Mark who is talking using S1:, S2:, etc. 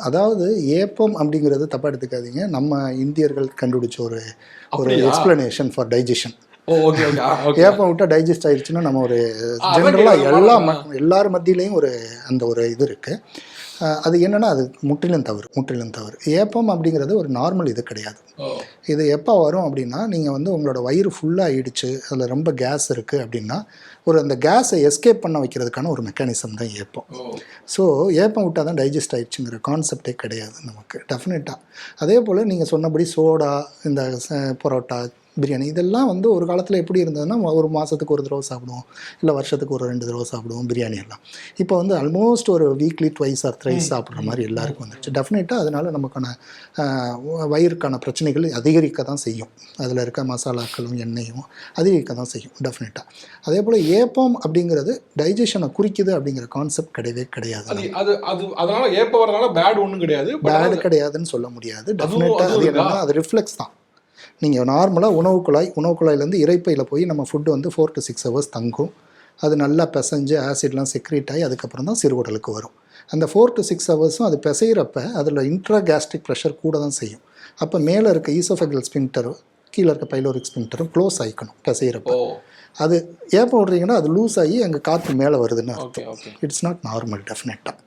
S1: அதாவது ஏப்பம் அப்படிங்கிறது தப்பாக எடுத்துக்காதீங்க. நம்ம இந்தியர்கள் கண்டுபிடிச்ச ஒரு ஒரு? எக்ஸ்பிளனேஷன் ஃபார் டைஜஷன் ஏப்பம் விட்டால் டைஜஸ்ட் ஆயிடுச்சுன்னா நம்ம ஒரு ஜென்ரலாக. எல்லா ம- எல்லார் மத்தியிலையும் ஒரு அந்த ஒரு இது இருக்குது அது என்னன்னா அது முற்றிலும் தவறு முற்றிலும் தவறு. ஏப்பம் அப்படிங்கிறது ஒரு நார்மல் இது கிடையாது. இது எப்போ வரும் அப்படின்னா நீங்கள் வந்து உங்களோட வயிறு ஃபுல்லாக ஆயிடுச்சு அதில் ரொம்ப கேஸ் இருக்குது அப்படின்னா ஒரு அந்த கேஸை எஸ்கேப் பண்ண வைக்கிறதுக்கான ஒரு மெக்கானிசம் தான் ஏப்பம். ஸோ ஏப்பம் விட்டால் தான் டைஜஸ்ட் ஆயிடுச்சுங்கிற கான்செப்டே கிடையாது நமக்கு டெஃபினட்டாக அதே போல் நீங்கள் சொன்னபடி சோடா இந்த பரோட்டா பிரியாணி. இதெல்லாம் வந்து ஒரு காலத்தில் எப்படி இருந்ததுன்னா ஒரு மாதத்துக்கு ஒரு தடவை சாப்பிடுவோம். இல்லை வருஷத்துக்கு ஒரு ரெண்டு தடவை சாப்பிடுவோம் பிரியாணி எல்லாம். இப்போ வந்து ஆல்மோஸ்ட் ஒரு வீக்லி ட்வைஸ் ஆர் த்ரைஸ் சாப்பிட்ற மாதிரி எல்லாருக்கும் வந்துருச்சு. டெஃபினட்டாக அதனால நமக்கான வயிறுக்கான பிரச்சனைகள் அதிகரிக்க தான் செய்யும். அதில் இருக்க மசாலாக்களும் எண்ணெயும் அதிகரிக்க தான் செய்யும் டெஃபினட்டாக அதே போல் ஏப்பம் அப்படிங்கிறது டைஜஷனை குறிக்குது அப்படிங்கிற கான்செப்ட் கிடையவே கிடையாது.
S2: அது அது அது அதனால ஏப்ப வரதுனால பேட் ஒண்ணும் கிடையாது.
S1: பேடு கிடையாதுன்னு சொல்ல முடியாது. டெஃபினட்டாக அது என்னன்னா அது ரிஃப்ளெக்ஸ் தான். நீங்கள் நார்மலாக உணவு குழாய் உணவு குழாயிலேருந்து இறைப்பையில் போய் நம்ம ஃபுட்டு வந்து ஃபோர் to சிக்ஸ் ஹவர்ஸ் தங்கும். அது நல்லா பிசைஞ்சு ஆசிட்லாம் செக்ரேட் ஆகி அதுக்கப்புறம் தான் சிறுகுடலுக்கு வரும். அந்த ஃபோர் to சிக்ஸ் ஹவர்ஸும் அது பிசைகிறப்ப அதில் இன்ட்ரா கேஸ்ட்ரிக் ப்ரெஷர் கூட தான் செய்யும். அப்போ மேலே இருக்க ஈசோஃபெகல் ஸ்பின்டரும் கீழே இருக்க பைலோரிக் ஸ்பின்டரும் க்ளோஸ் ஆகிக்கணும் பிசைகிறப்ப அது ஏப்பம் விட்றீங்கன்னா அது லூஸ் ஆகி அங்கே காற்று மேலே வருதுன்னு
S2: ஓகே
S1: இட்ஸ் நாட் நார்மல் டெஃபினட்டாக